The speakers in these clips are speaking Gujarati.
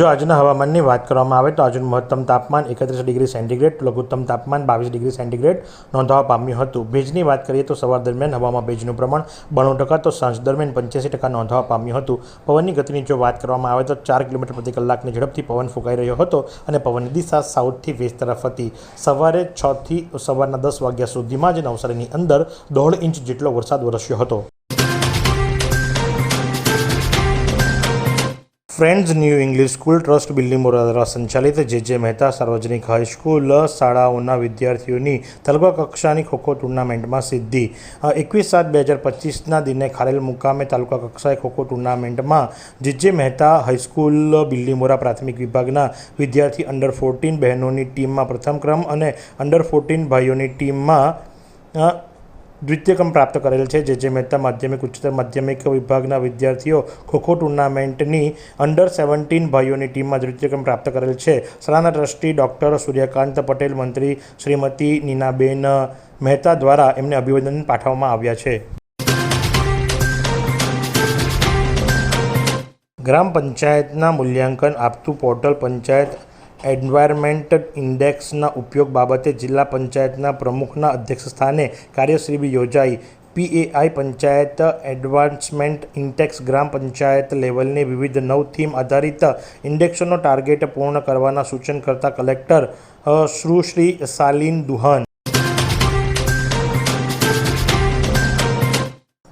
જો આજના હવામાનની વાત કરવામાં આવે તો આજનું મહત્તમ તાપમાન એકત્રીસ ડિગ્રી સેન્ટીગ્રેડ, લઘુત્તમ તાપમાન બાવીસ ડિગ્રી સેન્ટીગ્રેડ નોંધવા પામ્યું હતું. ભેજની વાત કરીએ તો સવાર દરમિયાન હવામાં ભેજનું પ્રમાણ બાણું ટકા તો સાંજ દરમિયાન પંચ્યાસી ટકા નોંધવા પામ્યું હતું. પવનની ગતિની જો વાત કરવામાં આવે તો ચાર કિલોમીટર પ્રતિ કલાકની ઝડપથી પવન ફૂંકાઈ રહ્યો હતો અને પવનની દિશા સાઉથથી વેસ્ટ તરફ હતી. સવારે છથી સવારના દસ વાગ્યા સુધીમાં જ નવસારીની અંદર દોઢ ઇંચ જેટલો વરસાદ વરસ્યો હતો. Friends new English school trust Billimora દ્વારા સંચાલિત જે જે મહેતા સાર્વજનિક હાઈસ્કૂલ શાળાઓના વિદ્યાર્થીઓની તાલુકા કક્ષાની ખોખો ટુર્નામેન્ટમાં સિદ્ધિ. એકવીસ સાત બે હજાર પચીસના દિને ખારેલ મુકામે તાલુકા કક્ષાએ ખોખો ટુર્નામેન્ટમાં જે જે મહેતા હાઈસ્કૂલ બિલ્લીમોરા પ્રાથમિક વિભાગના વિદ્યાર્થી અંડર ફોર્ટીન બહેનોની ટીમમાં પ્રથમ ક્રમ અને અંડર ફોર્ટીન ભાઈઓની ટીમમાં અ, દ્વિતીય ક્રમ પ્રાપ્ત કરેલ છે જે જે મહેતા માધ્યમિક ઉચ્ચતર માધ્યમિક વિભાગના વિદ્યાર્થીઓ ખોખો ટુર્નામેન્ટની અંડર સેવન્ટીન ભાઈઓની ટીમમાં દ્વિતીય ક્રમ પ્રાપ્ત કરેલ છે. શાળાના ટ્રસ્ટી ડૉક્ટર સૂર્યકાંત પટેલ મંત્રી શ્રીમતી નીનાબેન મહેતા દ્વારા એમને અભિનંદન પાઠવવામાં આવ્યા છે. ગ્રામ પંચાયતના મૂલ્યાંકન આપતું પોર્ટલ પંચાયત એન્વાયરમેન્ટ ઇન્ડેક્સના ઉપયોગ બાબતે જિલ્લા પંચાયતના પ્રમુખના અધ્યક્ષસ્થાને કાર્યશ્રી યોજાઈ. પીએઆઈ પંચાયત એડવાન્સમેન્ટ ઇન્ડેક્સ ગ્રામ પંચાયત લેવલની વિવિધ નવ થીમ આધારિત ઇન્ડેક્સનો ટાર્ગેટ પૂર્ણ કરવાના સૂચન કરતા કલેક્ટર સુશ્રી Salin Duhan.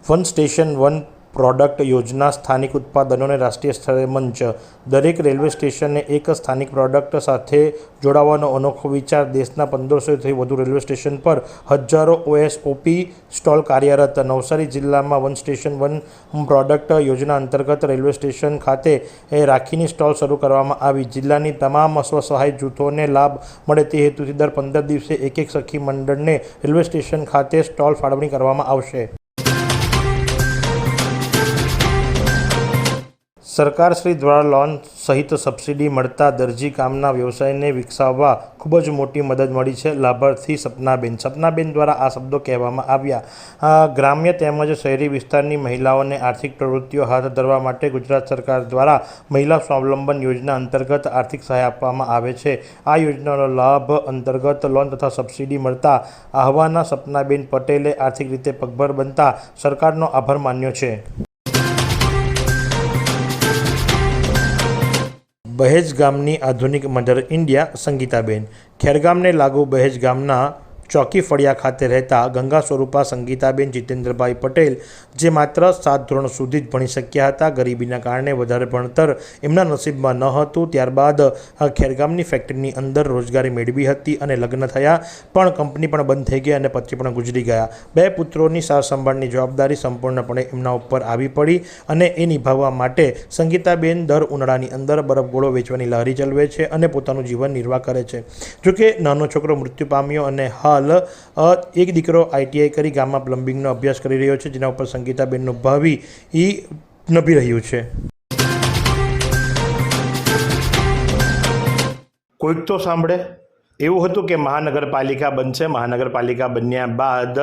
One station one product યોજના સ્થાનિક ઉત્પાદનોને રાષ્ટ્રીય સ્તરે મંચ. દરેક રેલવે સ્ટેશનને એક સ્થાનિક પ્રોડક્ટ સાથે જોડાવાનો અનોખો વિચાર દેશના પંદરસોથી વધુ રેલવે સ્ટેશન પર હજારો ઓએસઓપી સ્ટોલ કાર્યરત. નવસારી જિલ્લામાં વન સ્ટેશન વન પ્રોડક્ટ યોજના અંતર્ગત રેલવે સ્ટેશન ખાતે રાખીની સ્ટોલ શરૂ કરવામાં આવી. જિલ્લાની તમામ સ્વસહાય જૂથોને લાભ મળે તે હેતુથી દર પંદર દિવસે એક એક સખી મંડળને રેલવે સ્ટેશન ખાતે સ્ટોલ ફાળવણી કરવામાં આવશે. સરકારશ્રી દ્વારા લોન સહિત સબસિડી મળતા દરજી કામના વ્યવસાયને વિકસાવવા ખૂબ જ મોટી મદદ મળી છે. લાભાર્થી સપનાબેન. સપનાબેન દ્વારા આ શબ્દો કહેવામાં આવ્યા. ગ્રામ્ય તેમજ શહેરી વિસ્તારની મહિલાઓને આર્થિક પ્રવૃત્તિઓ હાથ ધરવા માટે ગુજરાત સરકાર દ્વારા મહિલા સ્વાવલંબન યોજના અંતર્ગત આર્થિક સહાય આપવામાં આવે છે. આ યોજનાનો લાભ અંતર્ગત લોન તથા સબસિડી મળતા આહવાના સપનાબેન પટેલે આર્થિક રીતે પગભર બનતા સરકારનો આભાર માન્યો છે. બહેજ ગામની આધુનિક મધર ઇન્ડિયા સંગીતાબેન ખેરગામને લાગુ બહેજ ગામના ચોકી ફળિયા ખાતે રહેતા ગંગા સ્વરૂપા સંગીતાબેન જીતેન્દ્રભાઈ પટેલ, જે માત્ર સાત ધોરણ સુધી જ ભણી શક્યા હતા, ગરીબીના કારણે વધારે ભણતર એમના નસીબમાં ન હતું. ત્યારબાદ ખેરગામની ફેક્ટરીની અંદર રોજગારી મેળવી હતી અને લગ્ન થયા, પણ કંપની પણ બંધ થઈ ગઈ અને પતિ પણ ગુજરી ગયા. બે પુત્રોની સાર સંભાળની જવાબદારી સંપૂર્ણપણે એમના ઉપર આવી પડી અને એ નિભાવવા માટે સંગીતાબેન દર ઉનાળાની અંદર બરફગોળો વેચવાની લહેરી ચલવે છે અને પોતાનું જીવન નિર્વાહ કરે છે. જોકે નાનો છોકરો મૃત્યુ પામ્યો અને હાલ અ, એક દીકરો આઈટીઆઈ કરી ગામમાં પ્લમ્બિંગનો અભ્યાસ કરી રહ્યો છે જેના ઉપર સંગીતાબેનનું ભાવિ એ નભી રહ્યું છે. કોઈક તો સાંભળે. એવું હતું કે મહાનગરપાલિકા બનશે, મહાનગરપાલિકા બન્યા બાદ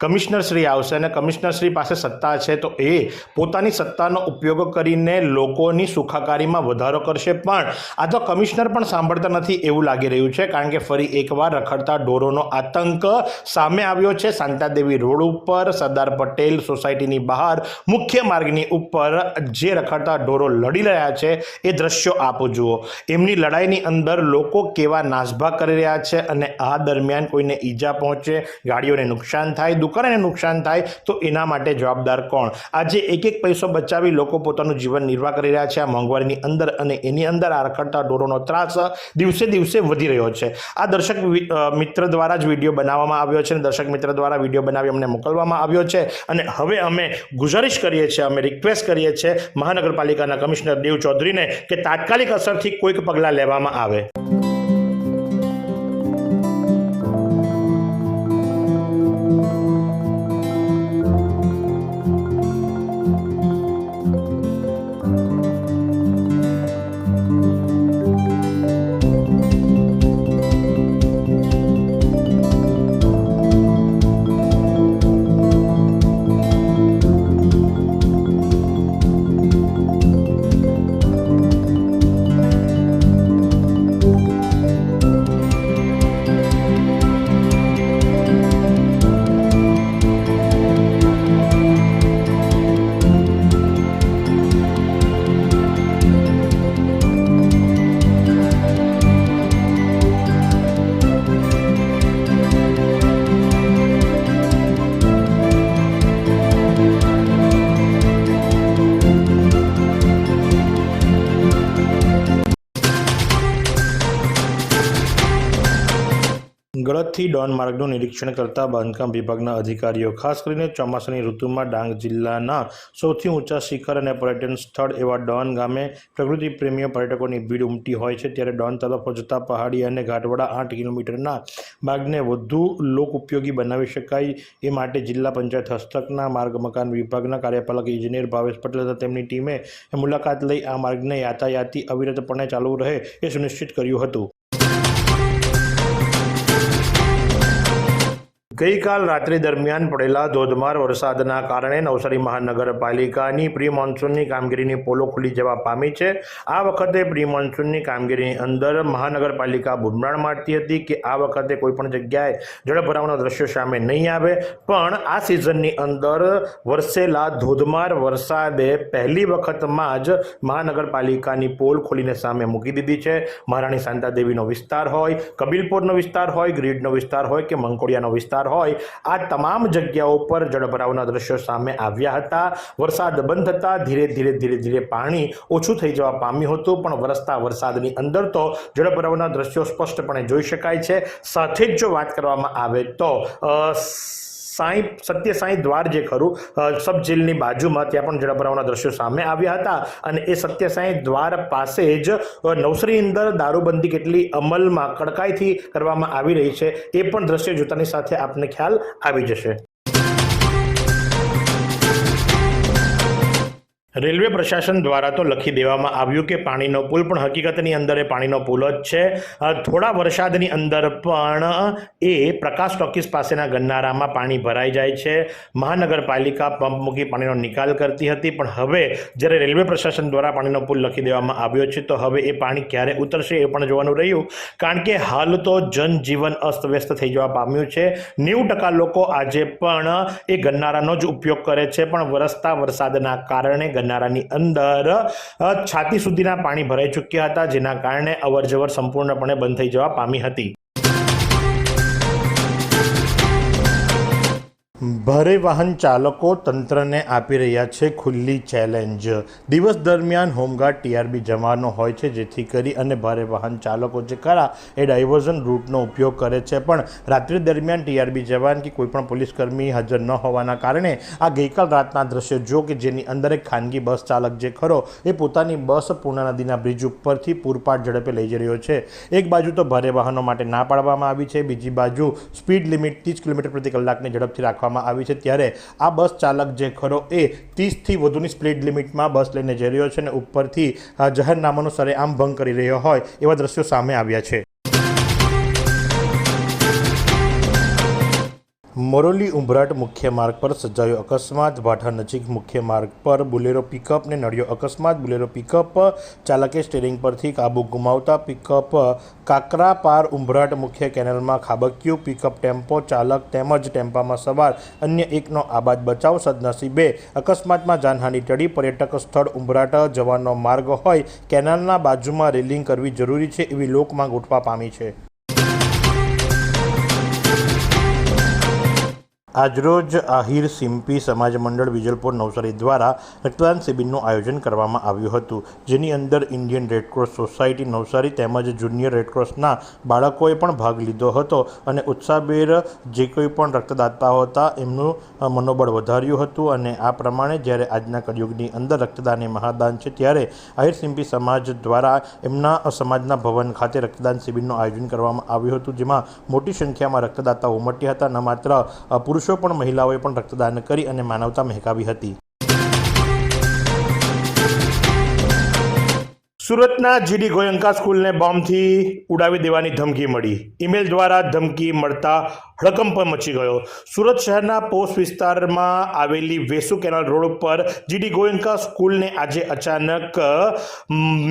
કમિશનરશ્રી આવશે અને કમિશનરશ્રી પાસે સત્તા છે તો એ પોતાની સત્તાનો ઉપયોગ કરીને લોકોની સુખાકારીમાં વધારો કરશે. પણ આ તો કમિશનર પણ સાંભળતા નથી એવું લાગી રહ્યું છે, કારણ કે ફરી એકવાર રખડતા ઢોરોનો આતંક સામે આવ્યો છે. શાંતાદેવી રોડ ઉપર સરદાર પટેલ સોસાયટીની બહાર મુખ્ય માર્ગની ઉપર જે રખડતા ઢોરો લડી રહ્યા છે એ દ્રશ્યો આપ જુઓ. એમની લડાઈની અંદર લોકો કેવા નાસભાગ કરી રહ્યા છે અને આ દરમિયાન કોઈને ઈજા પહોંચે, ગાડીઓને નુકસાન થાય, દુકાનને નુકસાન થાય, તો એના માટે જવાબદાર કોણ? આજે એક એક પૈસો બચાવી લોકો પોતાનું જીવન નિર્વાહ કરી રહ્યા છે. આ મોંઘવારીની અંદર અને એની અંદર આ રખડતા ઢોરોનો ત્રાસ દિવસે દિવસે વધી રહ્યો છે. આ દર્શક મિત્ર દ્વારા જ વીડિયો બનાવવામાં આવ્યો છે અને દર્શક મિત્ર દ્વારા વીડિયો બનાવી અમને મોકલવામાં આવ્યો છે. અને હવે અમે ગુજારિશ કરીએ છીએ, અમે રિક્વેસ્ટ કરીએ છીએ મહાનગરપાલિકાના કમિશનર દેવ ચૌધરીને કે તાત્કાલિક અસરથી કોઈક પગલાં લેવામાં આવે. ગળતથી ડોન માર્ગનું નિરીક્ષણ કરતા બાંધકામ વિભાગના અધિકારીઓ, ખાસ કરીને ચોમાસાની ઋતુમાં ડાંગ જિલ્લાના સૌથી ઊંચા શિખર અને પર્યટન સ્થળ એવા ડોન ગામે પ્રકૃતિ પ્રેમીઓ પર્યટકોની ભીડ ઉમટી હોય છે. ત્યારે ડોન તરફ જતા પહાડી અને ઘાટવાળા આઠ કિલોમીટરના માર્ગને વધુ લોક ઉપયોગી બનાવી શકાય એ માટે જિલ્લા પંચાયત હસ્તકના માર્ગ મકાન વિભાગના કાર્યપાલક ઇજનેર ભાવેશ પટેલ તથા તેમની ટીમે મુલાકાત લઈ આ માર્ગને યાતાયાતી અવિરતપણે ચાલુ રહે એ સુનિશ્ચિત કર્યું હતું. ગઈકાલ રાત્રિ દરમિયાન પડેલા ધોધમાર વરસાદના કારણે નવસારી મહાનગરપાલિકાની પ્રી મોન્સૂનની કામગીરીની પોલો ખુલી જવા પામી છે. આ વખતે પ્રી મોન્સૂનની કામગીરીની અંદર મહાનગરપાલિકા બુમરાણ મારતી હતી કે આ વખતે કોઈપણ જગ્યાએ જળભરાવના દ્રશ્યો સામે નહીં આવે. પણ આ સિઝનની અંદર વરસેલા ધોધમાર વરસાદે પહેલી વખતમાં જ મહાનગરપાલિકાની પોલ ખોલીને સામે મૂકી દીધી છે. મહારાણી શાંતાદેવીનો વિસ્તાર હોય, કબીલપુરનો વિસ્તાર હોય, ગ્રીડનો વિસ્તાર હોય કે મંકોડિયાનો વિસ્તાર હોય, આ તમામ જગ્યાઓ પર જળભરાવના દ્રશ્યો સામે આવ્યા હતા. વરસાદ બંધ થતાં ધીરે ધીરે ધીરે ધીરે પાણી ઓછું થઈ જવા પામ્યું હતું, પણ વરસતા વરસાદની અંદર તો જળભરાવના દ્રશ્યો સ્પષ્ટપણે જોઈ શકાય છે. સાથે જ જો વાત કરવામાં આવે તો સાંઈ સત્ય સાંઈ દ્વાર જે ખરું અ, સબ જેલની બાજુમાં ત્યાં પણ જળભરાવના દ્રશ્યો સામે આવ્યા હતા. અને એ સત્ય સાંઈ દ્વાર પાસે જ નવસરી અંદર દારૂબંધી કેટલી અમલમાં કડકાઈથી કરવામાં આવી રહી છે એ પણ દ્રશ્ય જોતાની સાથે આપને ખ્યાલ આવી જશે. રેલવે પ્રશાસન દ્વારા તો લખી દેવામાં આવ્યું કે પાણીનો પુલ પણ હકીકતની અંદર એ પાણીનો પુલ જ છે. થોડા વરસાદની અંદર પણ એ પ્રકાશ ટોકીસ પાસેના ગન્નારામાં પાણી ભરાઈ જાય છે. મહાનગરપાલિકા પંપ મૂકી પાણીનો નિકાલ કરતી હતી, પણ હવે જ્યારે રેલવે પ્રશાસન દ્વારા પાણીનો પુલ લખી દેવામાં આવ્યો છે, તો હવે એ પાણી ક્યારે ઉતરશે એ પણ જોવાનું રહ્યું. કારણ કે હાલ તો જનજીવન અસ્તવ્યસ્ત થઈ જવા પામ્યું છે. નેવું ટકા લોકો આજે પણ એ ગન્નારાનો જ ઉપયોગ કરે છે, પણ વરસતા વરસાદના કારણે ગન્નારાની અંદર છાતી સુધીના પાણી ભરાઈ ચૂક્યા હતા, જેના કારણે અવરજવર સંપૂર્ણપણે બંધ થઈ જવા પામી હતી. ભારે વાહન ચાલકો તંત્રને આપી રહ્યા છે ખુલ્લી ચેલેન્જ. દિવસ દરમિયાન હોમગાર્ડ ટીઆરબી જવાનો હોય છે, જેથી કરી અને ભારે વાહન ચાલકો જે ખરા એ ડાયવર્ઝન રૂટનો ઉપયોગ કરે છે. પણ રાત્રિ દરમિયાન ટીઆરબી જવાન કે કોઈપણ પોલીસકર્મી હાજર ન હોવાના કારણે આ ગઈકાલ રાતના દ્રશ્યો જો કે જેની અંદર એક ખાનગી બસ ચાલક જે ખરો એ પોતાની બસ પૂર્ણા નદીના બ્રિજ ઉપરથી પૂરપાટ ઝડપે લઈ જઈ રહ્યો છે. એક બાજુ તો ભારે વાહનો માટે ના પાડવામાં આવી છે, બીજી બાજુ સ્પીડ લિમિટ ત્રીસ કિલોમીટર પ્રતિ કલાકની ઝડપથી રાખવામાં આવી છે ત્યારે આ બસ ચાલક જે ખરો એ ત્રીસથી વધુની સ્પીડ લિમિટમાં બસ લઈને જઈ રહ્યો છે અને ઉપરથી જાહેરનામાનો સરેઆમ ભંગ કરી રહ્યો હોય એવા દ્રશ્યો સામે આવ્યા છે. મોરોલી ઉંભરાટ મુખ્ય માર્ગ પર સર્જાયો અકસ્માત. ભાઠા નજીક મુખ્ય માર્ગ પર બુલેરો પિકઅપને નડ્યો અકસ્માત. બુલેરો પિકઅપ ચાલકે સ્ટેરિંગ પરથી કાબુ ગુમાવતા પિકઅપ કાકરા પાર ઉંભરાટ મુખ્ય કેનલમાં ખાબક્યું. પિકઅપ ટેમ્પો ચાલક તેમજ ટેમ્પામાં સવાર અન્ય એકનો આબાદ બચાવ સદનસીબે અકસ્માતમાં જાનહાનિ ટળી. પર્યટક સ્થળ ઉંભરાટ જવાનો માર્ગ હોય. કેનાલના બાજુમાં રેલિંગ કરવી જરૂરી છે એવી લોકમાં ગોઠવા પામી છે. આજરોજ આહિર સિમ્પી સમાજ મંડળ વિજલપુર નવસારી દ્વારા રક્તદાન શિબિરનું આયોજન કરવામાં આવ્યું હતું જેની અંદર ઇન્ડિયન રેડક્રોસ સોસાયટી નવસારી તેમજ જુનિયર રેડક્રોસના બાળકોએ પણ ભાગ લીધો હતો અને ઉત્સાહભેર જે કોઈ પણ રક્તદાતાઓ હતા એમનું મનોબળ વધાર્યું હતું અને આ પ્રમાણે જ્યારે આજના કળયુગની અંદર રક્તદાન એ મહાદાન છે ત્યારે આહિર સિમ્પી સમાજ દ્વારા એમના સમાજના ભવન ખાતે રક્તદાન શિબિરનું આયોજન કરવામાં આવ્યું હતું જેમાં મોટી સંખ્યામાં રક્તદાતાઓ ઉમટ્યા હતા ન માત્ર અ, પુરુષો પણ મહિલાઓએ પણ રક્તદાન કરી અને માનવતા મહેકાવી હતી. સુરતના જીડી ગોયંકા સ્કૂલને બોમ્બથી ઉડાવી દેવાની ધમકી મળી. ઈમેલ દ્વારા ધમકી મળતા હડકંપ મચી ગયો. સુરત શહેરના પોસ્ટ વિસ્તારમાં આવેલી વેસુ કેનાલ રોડ ઉપર જીડી ગોયંકા સ્કૂલને આજે અચાનક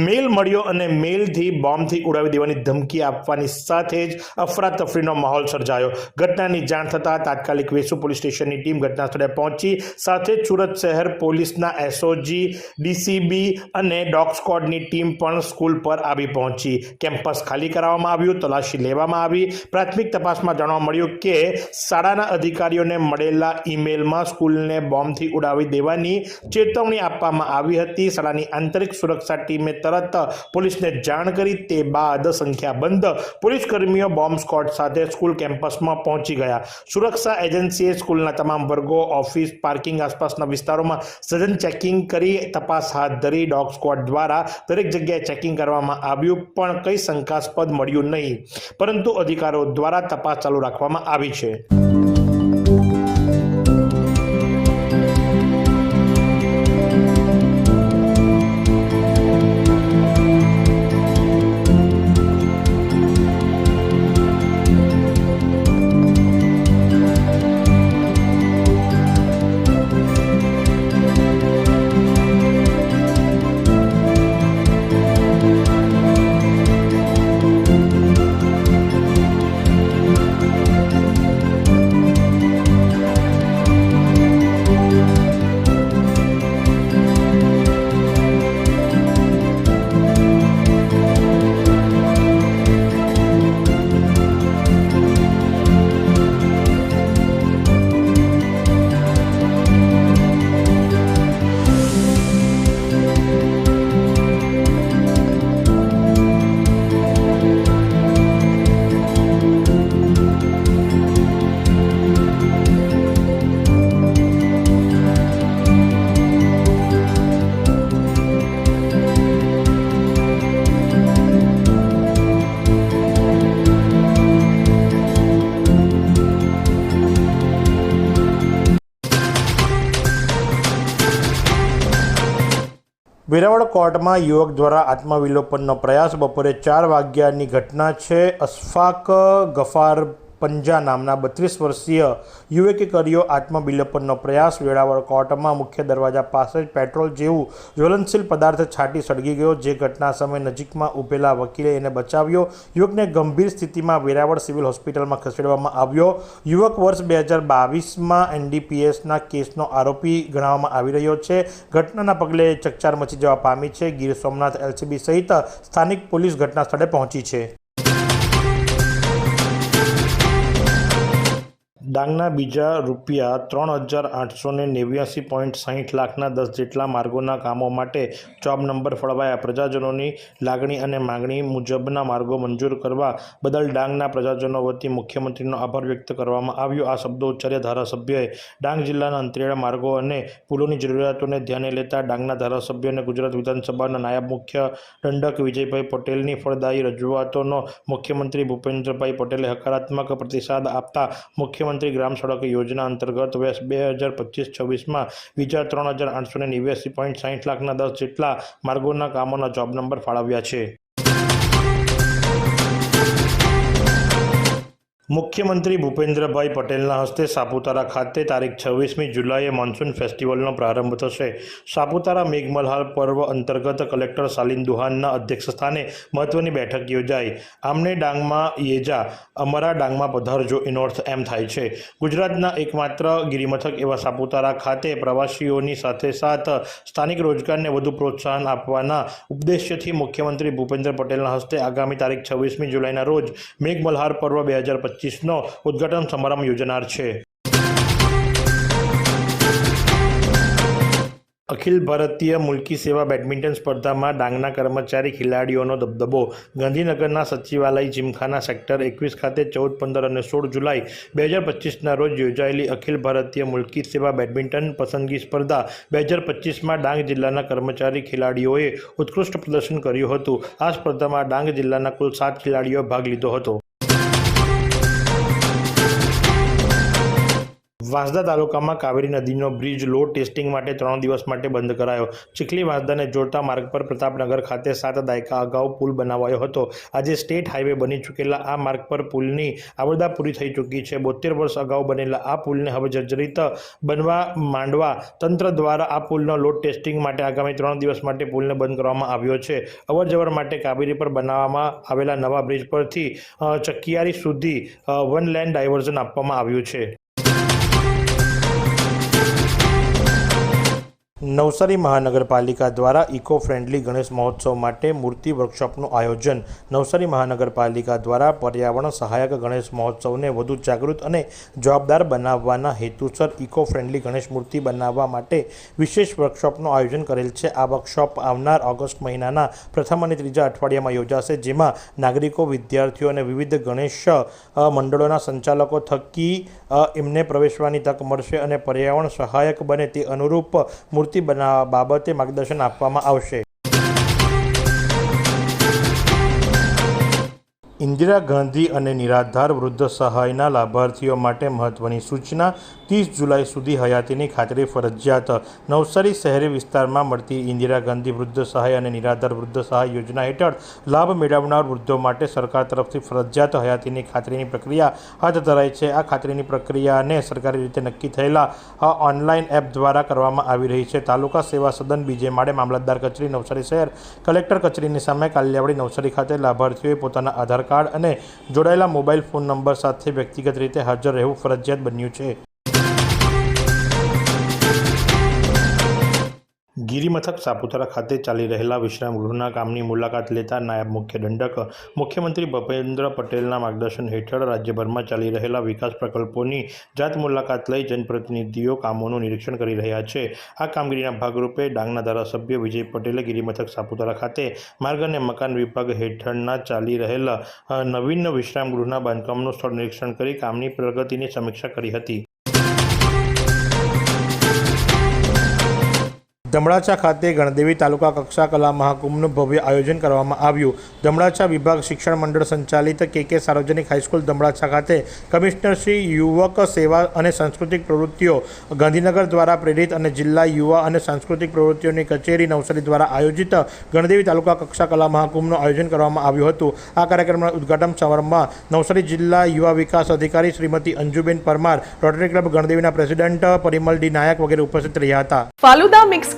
મેલ મળ્યો અને મેલથી બોમ્બથી ઉડાવી દેવાની ધમકી આપવાની સાથે જ અફરાતફરીનો માહોલ સર્જાયો. ઘટનાની જાણ થતાં તાત્કાલિક વેસુ પોલીસ સ્ટેશનની ટીમ ઘટના સ્થળે પહોંચી. સાથે જ સુરત શહેર પોલીસના એસઓજી, ડીસીબી અને ડોગ સ્કોડની ટીમ ટીમ પણ સ્કૂલ પર આવી પહોંચી. કેમ્પસ ખાલી કરાવવામાં આવ્યું, તલાશી લેવામાં આવી. પ્રાથમિક તપાસમાં જાણવા મળ્યું કે શાળાના અધિકારીઓને મળેલા ઈમેલમાં સ્કૂલને બોમ્બથી ઉડાવી દેવાની ચેતવણી આપવામાં આવી હતી. શાળાની આંતરિક સુરક્ષા ટીમે તરત પોલીસને જાણ કરી. તે બાદ સંખ્યાબંધ પોલીસ કર્મીઓ બોમ્બ સ્કોડ સાથે સ્કૂલ કેમ્પસમાં પહોંચી ગયા. સુરક્ષા એજન્સીએ સ્કૂલના તમામ વર્ગો, ઓફિસ, પાર્કિંગ આસપાસના વિસ્તારોમાં સઘન ચેકિંગ કરી તપાસ હાથ ધરી. ડોગ સ્કોટ દ્વારા દરેક જગ્યાએ ચેકિંગ કરવામાં આવ્યું પણ કંઈ શંકાસ્પદ મળ્યું નહીં. પરંતુ અધિકારો દ્વારા તપાસ ચાલુ રાખવામાં આવી છે. કોર્ટમાં યુવક દ્વારા આત્મવિલોપનનો પ્રયાસ. બપોરે ચાર વાગ્યાની ઘટના છે. અશફાક ગફાર પંજા નામના બત્રીસ વર્ષીય યુવકે કર્યો આત્મવિલોપનનો પ્રયાસ. વેળાવળ કોર્ટમાં મુખ્ય દરવાજા પાસે જ પેટ્રોલ જેવું જ્વલનશીલ પદાર્થ છાંટી સળગી ગયો, જે ઘટના સમયે નજીકમાં ઊભેલા વકીલે એને બચાવ્યો. યુવકને ગંભીર સ્થિતિમાં વેરાવળ સિવિલ હોસ્પિટલમાં ખસેડવામાં આવ્યો. યુવક વર્ષ બે હજાર બાવીસમાં એનડીપીએસના કેસનો આરોપી ગણાવવામાં આવી રહ્યો છે. ઘટનાના પગલે ચકચાર મચી જવા પામી છે. ગીર સોમનાથ એલસીબી સહિત સ્થાનિક પોલીસ ઘટના સ્થળે પહોંચી છે. ડાંગના બીજા રૂપિયા ત્રણ હજાર આઠસો ને નેવ્યાસી પોઈન્ટ સાહીઠ લાખના દસ જેટલા માર્ગોના કામો માટે જોબ નંબર ફળવાયા. પ્રજાજનોની લાગણી અને માગણી મુજબના માર્ગો મંજૂર કરવા બદલ ડાંગના પ્રજાજનો વતી મુખ્યમંત્રીનો આભાર વ્યક્ત કરવામાં આવ્યો. આ શબ્દો ઉચ્ચાર્યા ધારાસભ્યોએ ડાંગ જિલ્લાના અંતરિયાળ માર્ગો અને પુલોની જરૂરિયાતોને ધ્યાને લેતા ડાંગના ધારાસભ્યો અને ગુજરાત વિધાનસભાના નાયબ મુખ્ય દંડક વિજયભાઈ પટેલની ફળદાયી રજૂઆતોનો મુખ્યમંત્રી ભૂપેન્દ્રભાઈ પટેલે હકારાત્મક પ્રતિસાદ આપતા મુખ્યમંત્રી ગ્રામ સડક યોજના અંતર્ગત વર્ષ બે હજાર પચીસ છવ્વીસમાં બીજા ત્રણ હજાર આઠસો ને નેવ્યાસી પોઈન્ટ સાહીઠ લાખના દસ જેટલા માર્ગોના કામોના જોબ નંબર ફાળવ્યા છે. મુખ્યમંત્રી ભૂપેન્દ્રભાઈ પટેલના હસ્તે સાપુતારા ખાતે તારીખ છવ્વીસમી જુલાઈએ મોન્સૂન ફેસ્ટિવલનો પ્રારંભ થશે. સાપુતારા મેઘમલ્હાર પર્વ અંતર્ગત કલેક્ટર શાલિન દુહાનના અધ્યક્ષસ્થાને મહત્વની બેઠક યોજાઈ. આમને ડાંગમાં યેજા, અમારા ડાંગમાં પધારજો એનો અર્થ એમ થાય છે. ગુજરાતના એકમાત્ર ગિરિમથક એવા સાપુતારા ખાતે પ્રવાસીઓની સાથે સાથ સ્થાનિક રોજગારને વધુ પ્રોત્સાહન આપવાના ઉદ્દેશ્યથી મુખ્યમંત્રી ભૂપેન્દ્ર પટેલના હસ્તે આગામી તારીખ છવ્વીસમી જુલાઈના રોજ મેઘમલ્હાર પર્વ બે હજાર પચીસનો ઉદ્ઘાટન સમારંભ યોજનાર છે. અખિલ ભારતીય મુલકી સેવા બેડમિન્ટન સ્પર્ધામાં ડાંગના કર્મચારી ખેલાડીઓનો દબદબો. ગાંધીનગરના સચિવાલય જીમખાના સેક્ટર એકવીસ ખાતે ચૌદ, પંદર અને સોળ જુલાઈ બે હજાર પચીસના રોજ યોજાયેલી અખિલ ભારતીય મુલકી સેવા બેડમિન્ટન પસંદગી સ્પર્ધા બે હજાર પચીસમાં ડાંગ જિલ્લાના કર્મચારી ખેલાડીઓએ ઉત્કૃષ્ટ પ્રદર્શન કર્યું હતું. આ સ્પર્ધામાં ડાંગ જિલ્લાના કુલ સાત ખેલાડીઓએ ભાગ લીધો હતો. વાંસદા તાલુકામાં કાવેરી નદીનો બ્રિજ લોડ ટેસ્ટિંગ માટે ત્રણ દિવસ માટે બંધ કરાયો. ચીખલી વાંસદાને જોડતા માર્ગ પર પ્રતાપનગર ખાતે સાત દાયકા અગાઉ પુલ બનાવાયો હતો. આજે સ્ટેટ હાઈવે બની ચૂકેલા આ માર્ગ પર પુલની આવરદા પૂરી થઈ ચૂકી છે. બોતેર વર્ષ અગાઉ બનેલા આ પુલને હવે જર્જરિત બનવા માંડવા તંત્ર દ્વારા આ પુલનો લોડ ટેસ્ટિંગ માટે આગામી ત્રણ દિવસ માટે પુલને બંધ કરવામાં આવ્યો છે. અવરજવર માટે કાવેરી પર બનાવવામાં આવેલા નવા બ્રિજ પરથી ચકિયારી સુધી વન લેન ડાયવર્ઝન આપવામાં આવ્યું છે. નવસારી મહાનગરપાલિકા દ્વારા ઇકો ફ્રેન્ડલી ગણેશ મહોત્સવ માટે મૂર્તિ વર્કશોપનું આયોજન. નવસારી મહાનગરપાલિકા દ્વારા પર્યાવરણ સહાયક ગણેશ મહોત્સવને વધુ જાગૃત અને જવાબદાર બનાવવાના હેતુસર ઇકો ફ્રેન્ડલી ગણેશ મૂર્તિ બનાવવા માટે વિશેષ વર્કશોપનું આયોજન કરેલ છે. આ વર્કશોપ આવનાર ઓગસ્ટ મહિનાના પ્રથમ અને ત્રીજા અઠવાડિયામાં યોજાશે, જેમાં નાગરિકો, વિદ્યાર્થીઓ અને વિવિધ ગણેશ મંડળોના સંચાલકો થકી એમને પ્રવેશવાની તક મળશે અને પર્યાવરણ સહાયક બને તે અનુરૂપ મૂર્તિ બનાવવા બાબતે માર્ગદર્શન આપવામાં આવશે. ઇન્દિરા ગાંધી અને નિરાધાર વૃદ્ધ સહાયના લાભાર્થીઓ માટે મહત્વની સૂચના ત્રીસ જુલાઈ સુધી હયાતીની ખાતરી ફરજિયાત. નવસારી શહેરી વિસ્તારમાં મળતી ઇન્દિરા ગાંધી વૃદ્ધ સહાય અને નિરાધાર વૃદ્ધ સહાય યોજના હેઠળ લાભ મેળવનાર વૃદ્ધો માટે સરકાર તરફથી ફરજિયાત હયાતીની ખાતરીની પ્રક્રિયા હાથ ધરાઈ છે. આ ખાતરીની પ્રક્રિયાને સરકારી રીતે નક્કી થયેલા આ ઓનલાઈન એપ દ્વારા કરવામાં આવી રહી છે. તાલુકા સેવા સદન બીજે માળે મામલતદાર કચેરી નવસારી શહેર કલેક્ટર કચેરીની સામે કાલિયાવાડી નવસારી ખાતે લાભાર્થીઓએ પોતાના આધાર કાર્ડ અને જોડાયેલા મોબાઈલ ફોન નંબર સાથે વ્યક્તિગત રીતે હાજર રહેવું ફરજિયાત બન્યું છે. ગિરિમથક સાપુતારા ખાતે ચાલી રહેલા વિશ્રામ ગૃહના કામની મુલાકાત લેતા નાયબ મુખ્ય દંડક, મુખ્યમંત્રી ભૂપેન્દ્ર પટેલના માર્ગદર્શન હેઠળ રાજ્યભરમાં ચાલી રહેલા વિકાસ પ્રકલ્પોની જાત મુલાકાત લઈ જનપ્રતિનિધિઓ કામોનું નિરીક્ષણ કરી રહ્યા છે. આ કામગીરીના ભાગરૂપે ડાંગના ધારાસભ્ય વિજય પટેલે ગિરિમથક સાપુતારા ખાતે માર્ગ અને મકાન વિભાગ હેઠળના ચાલી રહેલા નવીન વિશ્રામ ગૃહના બાંધકામનું સ્થળ નિરીક્ષણ કરી કામની પ્રગતિની સમીક્ષા કરી હતી. ધમડાચા ખાતે ગણદેવી તાલુકા કક્ષા કલા મહાકુંભનું ભવ્ય આયોજન કરવામાં આવ્યું. ધમડાચા વિભાગ શિક્ષણ મંડળ સંચાલિત કે કે સાર્વજનિક હાઈસ્કૂલ ધમડાચા ખાતે કમિશનર શ્રી યુવક સેવા અને સાંસ્કૃતિક પ્રવૃત્તિઓ ગાંધીનગર દ્વારા પ્રેરિત અને જિલ્લા યુવા અને સાંસ્કૃતિક પ્રવૃત્તિઓની કચેરી નવસારી દ્વારા આયોજિત ગણદેવી તાલુકા કક્ષા કલા મહાકુંભનું આયોજન કરવામાં આવ્યું હતું. આ કાર્યક્રમના ઉદઘાટન સમારંભમાં નવસારી જિલ્લા યુવા વિકાસ અધિકારી શ્રીમતી અંજુબેન પરમાર રોટરી ક્લબ ગણદેવીના પ્રેસિડેન્ટ પરિમલ ડી નાયક વગેરે ઉપસ્થિત રહ્યા હતા. ફાલુદા મિક્સ